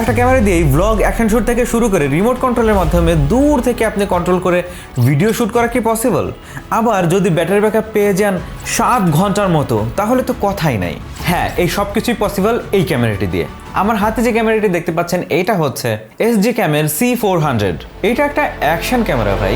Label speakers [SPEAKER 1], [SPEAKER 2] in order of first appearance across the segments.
[SPEAKER 1] একটা ক্যামেরা দিয়ে blog action shoot থেকে শুরু করে রিমোট কন্ট্রোলের মাধ্যমে দূর থেকে আপনি কন্ট্রোল করে ভিডিও শ্যুট করা কি পসিবল আবার যদি ব্যাটারি ব্যাকআপ পেয়ে যান সাত ঘণ্টার মতো, তাহলে তো কথাই নাই। হ্যাঁ এই সব কিছুই পসিবল এই ক্যামেরাটি দিয়ে। আমার হাতে যে ক্যামেরাটি দেখতে পাচ্ছেন, এটা হচ্ছে এস ক্যামের সি ফোর হান্ড্রেড এটা একটা অ্যাকশন ক্যামেরা ভাই।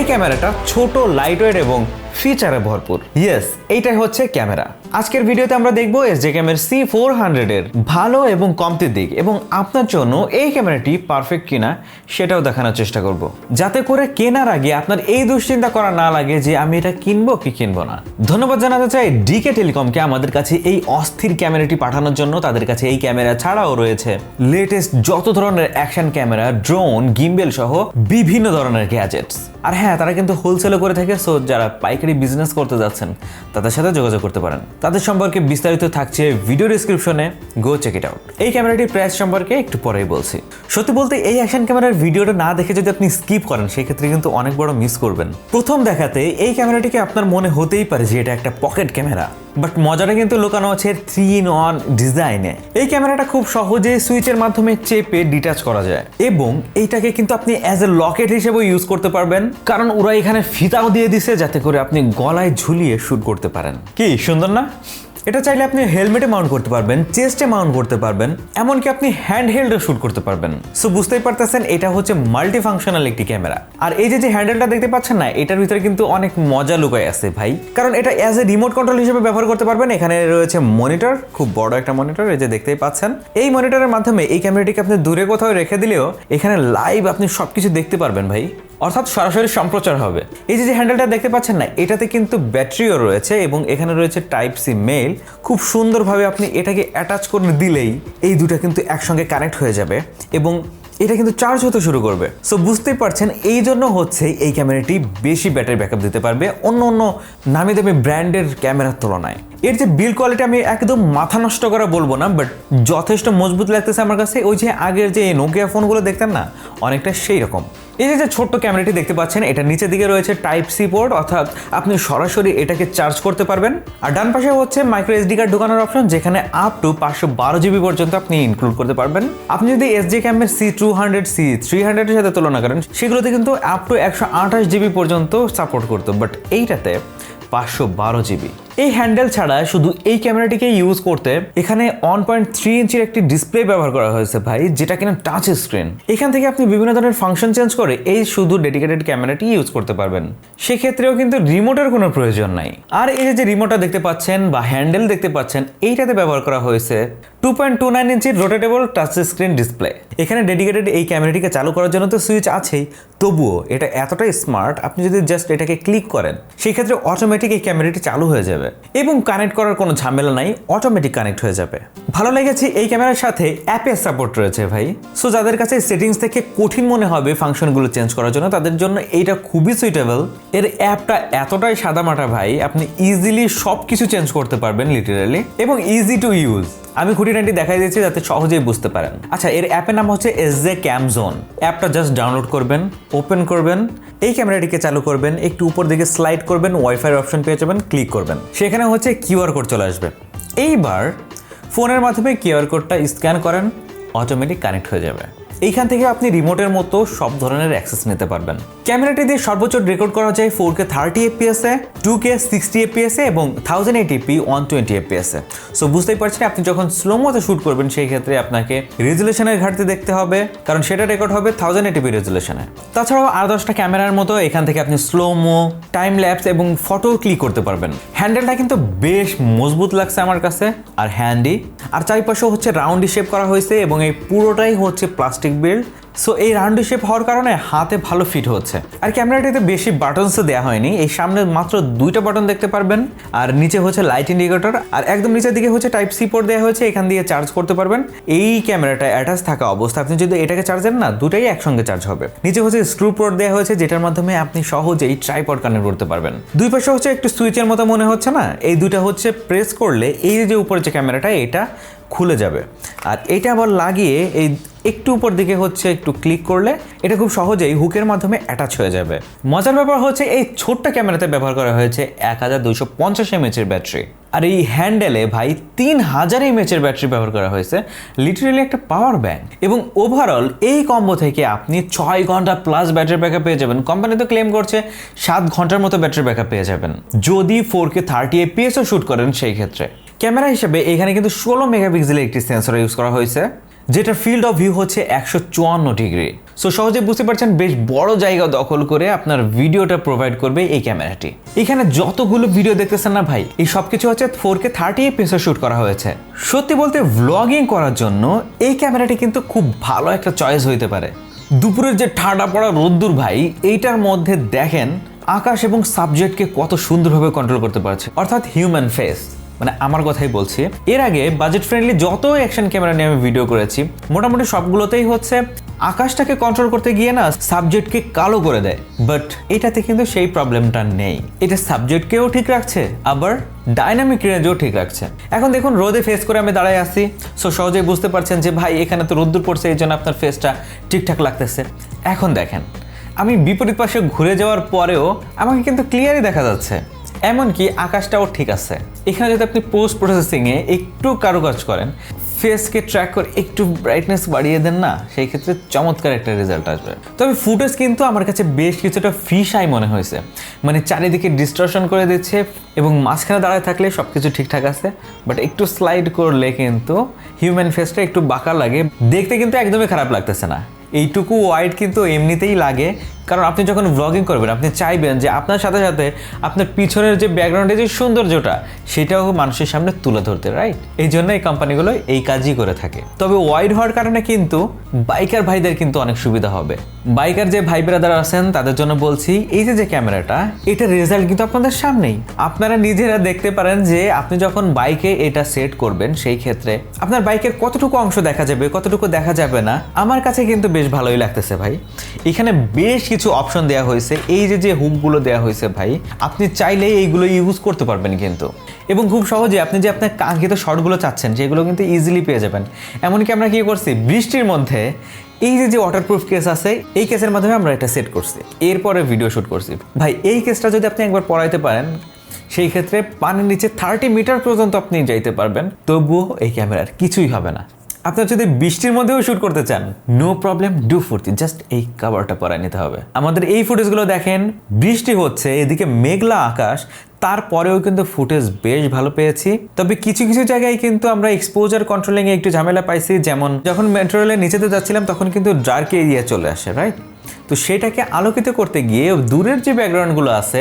[SPEAKER 1] এই ক্যামেরাটা ছোট লাইটওয়েট এবং ফিচারে ভরপুর। ইয়েস এইটাই হচ্ছে ক্যামেরা। আজকের ভিডিওতে আমরা দেখব এস জে ক্যামের সি ফোর হান্ড্রেডের ভালো এবং কমতির দিক এবং আপনার জন্য এই ক্যামেরাটি পারফেক্ট কিনা সেটাও দেখানোর চেষ্টা করব। যাতে করে কেনার আগে আপনার এই দুশ্চিন্তা করা না লাগে যে আমি এটা কিনবো কি কিনবো না। ধন্যবাদ জানাতে চাই ডিকে টেলিকমকে আমাদের কাছে এই অস্থির ক্যামেরাটি পাঠানোর জন্য। তাদের কাছে এই ক্যামেরা ছাড়াও রয়েছে লেটেস্ট যত ধরনের অ্যাকশন ক্যামেরা ড্রোন গিম্বেল সহ বিভিন্ন ধরনের গ্যাজেটস আর হ্যাঁ তারা কিন্তু হোলসেলও করে থাকে সো যারা পাইকারি বিজনেস করতে যাচ্ছেন, তাদের সাথে যোগাযোগ করতে পারেন। তাদের সম্পর্কে বিস্তারিত থাকছে ভিডিও ডিসক্রিপশনে গো চেক ইট আউট এই ক্যামেরাটির প্রাইস সম্পর্কে একটু পরেই বলছি। সত্যি বলতে, এই অ্যাকশন ক্যামেরার ভিডিওটা না দেখে যদি আপনি স্কিপ করেন, সেক্ষেত্রে কিন্তু অনেক বড় মিস করবেন। প্রথম দেখাতে, এই ক্যামেরাটিকে আপনার মনে হতেই পারে যে এটা একটা পকেট ক্যামেরা বাট মজাটা কিন্তু লুকানো আছে থ্রি ইন ওয়ান ডিজাইনে এই ক্যামেরাটা খুব সহজে সুইচের মাধ্যমে চেপে ডিটাচ করা যায়, এবং এইটাকে কিন্তু আপনি অ্যাজ এ লকেট হিসেবে ইউজ করতে পারবেন। কারণ ওরা এখানে ফিতাও দিয়ে দিছে যাতে করে আপনি গলায় ঝুলিয়ে শ্যুট করতে পারেন। কি, সুন্দর না? এটা চাইলে আপনি হেলমেটে মাউন্ট করতে পারবেন, চেস্টে মাউন্ট করতে পারবেন, এমনকি আপনি হ্যান্ড হেল্ডে শুট করতে পারবেন। সো বুঝতেই পারতেছেন, এটা হচ্ছে মাল্টি ফাংশনাল একটি ক্যামেরা। আর এই যে যে হ্যান্ডেলটা দেখতে পাচ্ছেন না, এটার ভিতরে কিন্তু অনেক মজা লুকায় আছে ভাই। কারণ এটা অ্যাজ এ রিমোট কন্ট্রোল হিসেবে ব্যবহার করতে পারবেন, এখানে রয়েছে মনিটর খুব বড় একটা মনিটর এই যে দেখতেই পাচ্ছেন। এই মনিটরের মাধ্যমে এই ক্যামেরাটিকে আপনি দূরে কোথাও রেখে দিলেও এখানে লাইভ আপনি সবকিছু দেখতে পারবেন ভাই। অর্থাৎ সরাসরি সম্প্রচার হবে। এই যে যে হ্যান্ডেলটা দেখতে পাচ্ছেন না, এটাতে কিন্তু ব্যাটারিও রয়েছে এবং এখানে রয়েছে টাইপ সি মেল খুব সুন্দরভাবে আপনি এটাকে অ্যাটাচ করে দিলেই এই দুটো কিন্তু একসঙ্গে কানেক্ট হয়ে যাবে এবং এটা কিন্তু চার্জ হতে শুরু করবে। সো বুঝতেই পারছেন, এই জন্য হচ্ছে এই ক্যামেরাটি বেশি ব্যাটারি ব্যাকআপ দিতে পারবে অন্য অন্য নামি দামি ব্র্যান্ডের ক্যামেরার তুলনায়। এর যে বিল কোয়ালিটি আমি একদম মাথা নষ্ট করা বলব না বাট যথেষ্ট মজবুত লাগতেছে আমার কাছে। ওই যে আগের যে নোকিয়া ফোনগুলো দেখতেন না, অনেকটা সেই রকম এই যে যে ছোট্ট ক্যামেরাটি দেখতে পাচ্ছেন, এটা নিচের দিকে রয়েছে টাইপ সি পোর্ট অর্থাৎ আপনি সরাসরি এটাকে চার্জ করতে পারবেন। আর ডান পাশে হচ্ছে মাইক্রো এসডি কার্ড ঢোকানোর অপশন যেখানে আপ টু পাঁচশো বারো জিবি পর্যন্ত আপনি ইনক্লুড করতে পারবেন। আপনি যদি SD ক্যামের C two hundred C three হান্ড্রেডের সাথে তুলনা করেন, সেগুলোতে কিন্তু আপ টু একশো আঠাশ জিবি পর্যন্ত সাপোর্ট করতো বাট এইটাতে পাঁচশো বারো জিবি এই হ্যান্ডেল ছাড়া শুধু এই ক্যামেরাটিকে ইউজ করতে এখানে ওয়ান পয়েন্ট থ্রি ইঞ্চির একটি ডিসপ্লে ব্যবহার করা হয়েছে ভাই, যেটা কিনা টাচ স্ক্রিন এখান থেকে আপনি বিভিন্ন ধরনের ফাংশন চেঞ্জ করে এই শুধু ডেডিকেটেড ক্যামেরাটি ইউজ করতে পারবেন। সেক্ষেত্রেও কিন্তু রিমোটের কোনো প্রয়োজন নাই। আর এই যে রিমোটটা দেখতে পাচ্ছেন বা হ্যান্ডেল দেখতে পাচ্ছেন, এইটাতে ব্যবহার করা হয়েছে টু পয়েন্ট টু নাইন ইঞ্চির রোটেটেবল টাচ স্ক্রিন ডিসপ্লে এখানে ডেডিকেটেড এই ক্যামেরাটিকে চালু করার জন্য তো সুইচ আছেই। তবুও এটা এতটাই স্মার্ট আপনি যদি জাস্ট এটাকে ক্লিক করেন, সেক্ষেত্রে অটোমেটিক এই ক্যামেরাটি চালু হয়ে যাবে। এবং কানেক্ট করার কোনো ঝামেলা নাই অটোমেটিক কানেক্ট হয়ে যাবে। ভালো লেগেছে এই ক্যামেরার সাথে অ্যাপের সাপোর্ট রয়েছে ভাই। সো যাদের কাছে সেটিংস থেকে কঠিন মনে হবে ফাংশনগুলো চেঞ্জ করার জন্য, তাদের জন্য এইটা খুবই সুইটেবল এর অ্যাপটা এতটাই সাদামাটা ভাই, আপনি ইজিলি সব কিছু চেঞ্জ করতে পারবেন লিটারালি এবং ইজি টু ইউজ আমি খুঁটিনাটি দেখাই দিয়েছি যাতে সহজেই বুঝতে পারেন। আচ্ছা এর অ্যাপের নাম হচ্ছে এস জে ক্যাম জোন অ্যাপটা জাস্ট ডাউনলোড করবেন ওপেন করবেন, এই ক্যামেরাটিকে চালু করবেন, একটু উপর দিকে স্লাইড করবেন ওয়াইফাই অপশন পেয়ে যাবেন ক্লিক করবেন। সেখানে হচ্ছে কিউআর কোড চলে আসবে। এইবার ফোনের মাধ্যমে কিউআর কোডটা স্ক্যান করেন অটোমেটিক কানেক্ট হয়ে যাবে। এইখান থেকে আপনি রিমোটের মতো সব ধরনের অ্যাক্সেস নিতে পারবেন। ক্যামেরাটি দিয়ে সর্বোচ্চ রেকর্ড করা যায় ফোর কে থার্টি এফপিএস এ টু কে সিক্সটি এফপিএস এ এবং thousand eighty p one twenty FPS এ। সো বুঝতেই পারছেন আপনি যখন স্লো মতো শ্যুট করবেন, সেই ক্ষেত্রে আপনাকে রেজুলেশনের ঘাটতি দেখতে হবে, কারণ সেটা রেকর্ড হবে থাউজেন্ড এইটিপি রেজুলেশনে তাছাড়াও আর দশটা ক্যামেরার মতো এখান থেকে আপনি স্লো মো টাইম ল্যাপস এবং ফটো ক্লিক করতে পারবেন। হ্যান্ডেলটা কিন্তু বেশ মজবুত লাগছে আমার কাছে, আর হ্যান্ডি আর চারিপাশেও হচ্ছে রাউন্ডি শেপ করা হয়েছে এবং এই পুরোটাই হচ্ছে প্লাস্টিক বিল্ড সো এই রাউন্ডি শেপ হওয়ার কারণে হাতে ভালো ফিট হচ্ছে। আর ক্যামেরাটিতে বেশি বাটনসও দেওয়া হয়নি। এই সামনে মাত্র দুইটা বাটন দেখতে পারবেন। আর নিচে হচ্ছে লাইট ইন্ডিকেটর আর একদম নিচের দিকে হচ্ছে টাইপ সি পোর্ট দেওয়া হয়েছে, এখান দিয়ে চার্জ করতে পারবেন। এই ক্যামেরাটা অ্যাটাচ থাকা অবস্থা আপনি যদি এটাকে চার্জ দেন না, দুটাই একসঙ্গে চার্জ হবে। নিচে হচ্ছে স্ক্রু পোর্ট দেওয়া হয়েছে, যেটার মাধ্যমে আপনি সহজেই ট্রাইপড কানেক্ট করতে পারবেন। দুই পাশে হচ্ছে একটু সুইচের মতো মনে হচ্ছে না? এই দুটা হচ্ছে প্রেস করলে, এই যে উপরে যে ক্যামেরাটা এটা খুলে যাবে। আর এটা আবার লাগিয়ে এই একটু উপর দিকে হচ্ছে একটু ক্লিক করলে এটা খুব সহজেই হুকের মাধ্যমে অ্যাটাচ হয়ে যাবে। মজার ব্যাপার হচ্ছে এই ছোট্ট ক্যামেরাতে ব্যবহার করা হয়েছে এক হাজার দুইশো পঞ্চাশ এমএচের ব্যাটারি আর এই হ্যান্ডেলে ভাই তিন হাজার এমএচের ব্যাটারি ব্যবহার করা হয়েছে লিটারেলি একটা পাওয়ার ব্যাংক এবং ওভারঅল এই কম্বো থেকে আপনি ছয় ঘণ্টা প্লাস ব্যাটারি ব্যাকআপ পেয়ে যাবেন। কোম্পানি তো ক্লেম করছে সাত ঘণ্টার মতো ব্যাটারি ব্যাকআপ পেয়ে যাবেন। যদি ফোর কে থার্টি এপিএসও শ্যুট করেন সেই ক্ষেত্রে। ক্যামেরা হিসেবে এখানে কিন্তু ষোলো মেগাপিক্সেলের একটি সেন্সর ইউজ করা হয়েছে যেটা ফিল্ড অফ ভিউ হচ্ছে একশো চুয়ান্ন ডিগ্রি সো সহজে বুঝতে পারছেন, বেশ বড় জায়গা দখল করে আপনার ভিডিওটা প্রোভাইড করবে এই ক্যামেরাটি। এখানে যতগুলো ভিডিও দেখতেছেন না ভাই, এই সব কিছু হচ্ছে ফোর কে থার্টি এপিএসে শ্যুট করা হয়েছে। সত্যি বলতে ভ্লগিং করার জন্য এই ক্যামেরাটি কিন্তু খুব ভালো একটা চয়েস হইতে পারে। দুপুরের যে ঠান্ডা পড়া রোদ্দুর ভাই, এইটার মধ্যে দেখেন আকাশ এবং সাবজেক্টকে কত সুন্দরভাবে কন্ট্রোল করতে পারছে। অর্থাৎ হিউম্যান ফেস মানে আমার কথাই বলছি। এর আগে বাজেট ফ্রেন্ডলি যত অ্যাকশন ক্যামেরা নিয়ে আমি ভিডিও করেছি, মোটামুটি সবগুলোতেই হচ্ছে আকাশটাকে কন্ট্রোল করতে গিয়ে না সাবজেক্টকে কালো করে দেয়। বাট এটাতে কিন্তু সেই প্রবলেমটা নেই। এটা সাবজেক্টকেও ঠিক রাখছে, আবার ডাইনামিক রেঞ্জও ঠিক রাখছে। এখন দেখুন, রোদে ফেস করে আমি দাঁড়ায় আসছি সো সহজেই বুঝতে পারছেন যে, ভাই, এখানে তো রোদ্দুর পড়ছে, এই জন্য আপনার ফেসটা ঠিকঠাক লাগতেছে। এখন দেখেন, আমি বিপরীত পাশে ঘুরে যাওয়ার পরেও আমাকে কিন্তু ক্লিয়ারই দেখা যাচ্ছে। এমনকি আকাশটাও ঠিক আছে। এখানে যদি আপনি পোস্ট প্রসেসিংয়ে একটু কারুকাজ করেন ফেসকে ট্র্যাক করে একটু ব্রাইটনেস বাড়িয়ে দেন না, সেই ক্ষেত্রে চমৎকার একটা রেজাল্ট আসবে। তবে ফুটেজ কিন্তু আমার কাছে বেশ কিছুটা ফিশ আই মনে হয়েছে। মানে চারিদিকে ডিস্ট্রাকশন করে দিচ্ছে এবং মাঝখানে দাঁড়ায় থাকলে সব কিছু ঠিকঠাক আছে বাট একটু স্লাইড করলে কিন্তু হিউম্যান ফেসটা একটু বাঁকা লাগে। দেখতে কিন্তু একদমই খারাপ লাগতেছে না। এইটুকু ওয়াইড কিন্তু এমনিতেই লাগে কারণ আপনি যখন ব্লগিং করবেন, আপনি চাইবেন যে আপনার সাথে সাথে আপনার পিছনের যে ব্যাকগ্রাউন্ডে যে সৌন্দর্যটা, সেটাও মানুষের সামনে তুলে ধরতে রাইট এই জন্য এই কোম্পানিগুলো এই কাজই করে থাকে। তবে ওয়াইড হওয়ার কারণে কিন্তু বাইকার ভাইদের কিন্তু অনেক সুবিধা হবে। বাইকার যে ভাই ব্রাদার আছেন, তাদের জন্য বলছি, এই যে যে ক্যামেরাটা এটা রেজাল্ট কিন্তু আপনাদের সামনেই। আপনারা নিজেরা দেখতে পারেন যে আপনি যখন বাইকে এটা সেট করবেন, সেই ক্ষেত্রে আপনার বাইকের কতটুকু অংশ দেখা যাবে, কতটুকু দেখা যাবে না, আমার কাছে কিন্তু বেশ ভালোই লাগতেছে ভাই। এখানে বেশ কিছু অপশন দেওয়া হয়েছে। এই যে যে হুকগুলো দেওয়া হয়েছে ভাই, আপনি চাইলে এইগুলো ইউজ করতে পারবেন কিন্তু। এবং খুব সহজে আপনি যে আপনার কাঙ্ক্ষিত শর্টগুলো চাচ্ছেন সেগুলো কিন্তু ইজিলি পেয়ে যাবেন। এমনকি আমরা কি করছি, বৃষ্টির মধ্যে এই যে যে ওয়াটারপ্রুফ কেস আছে, এই কেসের মাধ্যমে আমরা এটা সেট করছি। এরপরে ভিডিও শ্যুট করছি। ভাই, এই কেসটা যদি আপনি একবার পড়াইতে পারেন, সেই ক্ষেত্রে পানির নিচে থার্টি মিটার পর্যন্ত আপনি যাইতে পারবেন। তবুও এই ক্যামেরার কিছুই হবে না। আপনার যদি বৃষ্টির মধ্যেও শ্যুট করতে চান নো প্রবলেম ডু ফুর্তি। জাস্ট এই কাভারটা পরায় নিতে হবে। আমাদের এই ফুটেজগুলো দেখেন, বৃষ্টি হচ্ছে, এদিকে মেঘলা আকাশ, তারপরেও কিন্তু ফুটেজ বেশ ভালো পেয়েছি। তবে কিছু কিছু জায়গায় কিন্তু আমরা এক্সপোজার কন্ট্রোলিং এ একটু ঝামেলা পাইছি, যেমন যখন মেট্রো রেলের নিচেতে যাচ্ছিলাম, তখন কিন্তু ডার্ক এরিয়া চলে আসে রাইট তো সেটাকে আলোকিত করতে গিয়ে দূরের যে ব্যাকগ্রাউন্ডগুলো আছে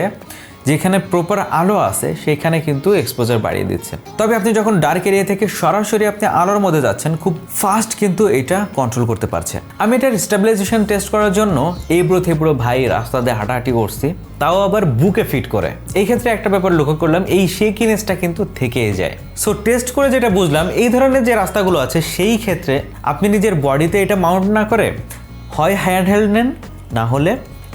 [SPEAKER 1] যেখানে প্রপার আলো আছে, সেখানে কিন্তু এক্সপোজার বাড়িয়ে দিচ্ছে। তবে আপনি যখন ডার্ক এরিয়া থেকে সরাসরি আপনি আলোর মধ্যে যাচ্ছেন, খুব ফাস্ট কিন্তু এটা কন্ট্রোল করতে পারছে আমি এটার স্টেবিলাইজেশন টেস্ট করার জন্য এবড়ো থেবড়ো ভাই রাস্তা দিয়ে হাঁটাহাঁটি করছি, তাও আবার বুকে ফিট করে। এই ক্ষেত্রে একটা ব্যাপার লক্ষ্য করলাম, এই শেকিনেসটা কিন্তু থেকেই যায়। সো টেস্ট করে যেটা বুঝলাম, এই ধরনের যে রাস্তাগুলো আছে, সেই ক্ষেত্রে আপনি নিজের বডিতে এটা মাউন্ট না করে, হয় হ্যান্ড হেল্ড নেন, না হলে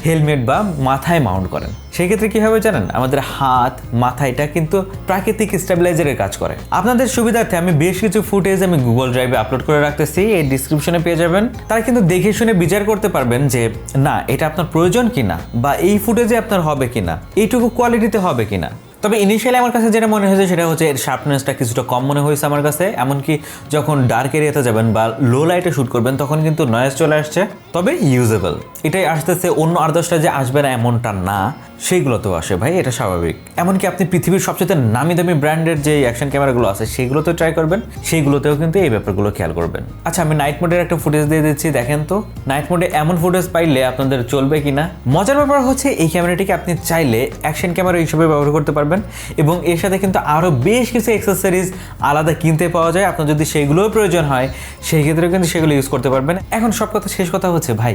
[SPEAKER 1] হেলমেট বা মাথায় মাউন্ট করেন। সেই ক্ষেত্রে কি হবে জানেন? আমাদের হাত, মাথা, এটা কিন্তু প্রাকৃতিক স্টেবিলাইজারের কাজ করে। আপনাদের সুবিধার্থে আমি বেশ কিছু ফুটেজ আমি গুগল ড্রাইভে আপলোড করে রাখতেছি। এই ডিসক্রিপশনে পেয়ে যাবেন। তারা কিন্তু দেখে শুনে বিচার করতে পারবেন যে, না, এটা আপনার প্রয়োজন কিনা? বা এই ফুটেজে আপনার হবে কিনা? এইটুকু কোয়ালিটিতে হবে কিনা? তবে ইনিশিয়ালি আমার কাছে যেটা মনে হয়েছে সেটা হচ্ছে এর শার্পনেসটা কিছুটা কম মনে হয়েছে আমার কাছে। এমনকি যখন ডার্ক এরিয়াতে যাবেন বা লো লাইটে শ্যুট করবেন, তখন কিন্তু নয়েজ চলে আসছে, তবে ইউজেবল এটাই আসতেছে, অন্য আর দশটা যে আসবে না এমনটা না, সেইগুলোতেও আসে ভাই, এটা স্বাভাবিক। এমনকি আপনি পৃথিবীর সবচেয়ে নামি দামি ব্র্যান্ডের যে অ্যাকশন ক্যামেরাগুলো আছে সেইগুলোতেও ট্রাই করবেন সেইগুলোতেও কিন্তু এই ব্যাপারগুলো খেয়াল করবেন। আচ্ছা আমি নাইট মোডের একটা ফুটেজ দিয়ে দিচ্ছি, দেখেন তো। নাইট মোডে এমন ফুটেজ পাইলে আপনাদের চলবে কিনা? মজার ব্যাপার হচ্ছে, এই ক্যামেরাটিকে আপনি চাইলে অ্যাকশন ক্যামেরা হিসেবে ব্যবহার করতে পারবেন। এবং এর সাথে কিন্তু আরও বেশ কিছু অ্যাক্সেসরিজ আলাদা কিনতে পাওয়া যায়। আপনার যদি সেগুলোও প্রয়োজন হয়, সেই ক্ষেত্রেও কিন্তু সেগুলো ইউজ করতে পারবেন। এখন সব কথা, শেষ কথা হচ্ছে, ভাই,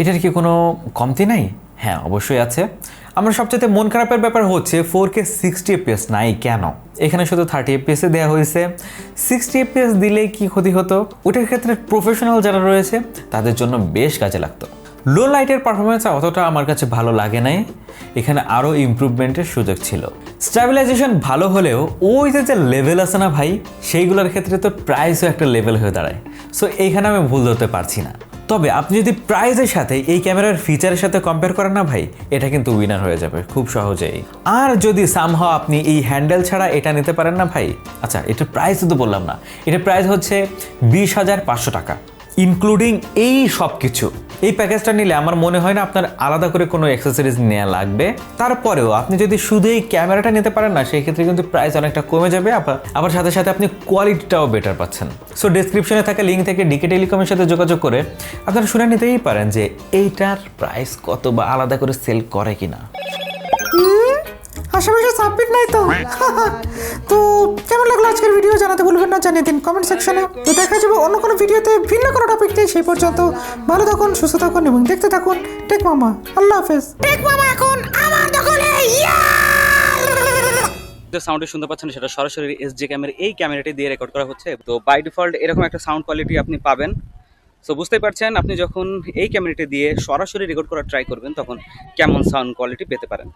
[SPEAKER 1] এটার কি কোনো কমতি নাই? হ্যাঁ অবশ্যই আছে। আমার সবচেয়ে মন খারাপের ব্যাপার হচ্ছে ফোর কে সিক্সটি এপিএস নাই কেন? এখানে শুধু থার্টি এপিএসে দেওয়া হয়েছে। সিক্সটি এপিএস দিলে কি ক্ষতি হতো? ওটার ক্ষেত্রে প্রফেশনাল যারা রয়েছে, তাদের জন্য বেশ কাজে লাগতো। লো লাইটের পারফরমেন্স অতটা আমার কাছে ভালো লাগে নাই। এখানে আরও ইমপ্রুভমেন্টের সুযোগ ছিল। স্ট্যাবিলাইজেশন ভালো হলেও ওই যে যে লেভেল আছে না ভাই, সেইগুলোর ক্ষেত্রে তো প্রাইসও একটা লেভেল হয়ে দাঁড়ায়। সো এইখানে আমি ভুল ধরতে পারছি না। তবে আপনি যদি প্রাইজের সাথে এই ক্যামেরার ফিচারের সাথে কম্পেয়ার করেন না ভাই, এটা কিন্তু উইনার হয়ে যাবে খুব সহজেই। আর যদি সামহাও আপনি এই হ্যান্ডেল ছাড়া এটা নিতে পারেন না ভাই আচ্ছা এটার প্রাইস তো বললাম না। এটার প্রাইস হচ্ছে বিশ হাজার পাঁচশো টাকা। ইনক্লুডিং এই সব কিছু এই প্যাকেজটা নিলে আমার মনে হয় না আপনার আলাদা করে কোনো অ্যাক্সেসরিজ নেওয়া লাগবে। তারপরেও আপনি যদি শুধু এই ক্যামেরাটা নিতে পারেন না সেই ক্ষেত্রে কিন্তু প্রাইস অনেকটা কমে যাবে। আবার সাথে সাথে আপনি কোয়ালিটিটাও বেটার পাচ্ছেন। সো ডিসক্রিপশনে থাকা লিঙ্ক থেকে ডিকে টেলিকমের সাথে যোগাযোগ করে আপনারা শুনে নিতেই পারেন যে এইটার প্রাইস কত বা আলাদা করে সেল করে কিনা।
[SPEAKER 2] আশেপাশে সাবমিট নাই তো? তো কেমন লাগল আজকের ভিডিও জানাতে ভুলবেন না জানিয়ে দিন কমেন্ট সেকশনে তো দেখা যাবে অন্য কোনো ভিডিওতে ভিন্ন কোনো টপিক নিয়ে সেই পর্যন্ত ভালো থাকুন সুস্থ থাকুন এবং দেখতে থাকুন টেক মামা আল্লাহ হাফেজ। টেক মামা এখন আমার দখলে
[SPEAKER 3] যে সাউন্ডে শুনতে পাচ্ছেন সেটা সরাসরি এস জে ক্যামের এই ক্যামেরাটি দিয়ে রেকর্ড করা হচ্ছে। তো বাই ডিফল্ট এরকম একটা সাউন্ড কোয়ালিটি আপনি পাবেন। সো বুঝতেই পারছেন আপনি যখন এই ক্যামেরাটি দিয়ে সরাসরি রেকর্ড করার ট্রাই করবেন তখন কেমন সাউন্ড কোয়ালিটি পেতে পারেন।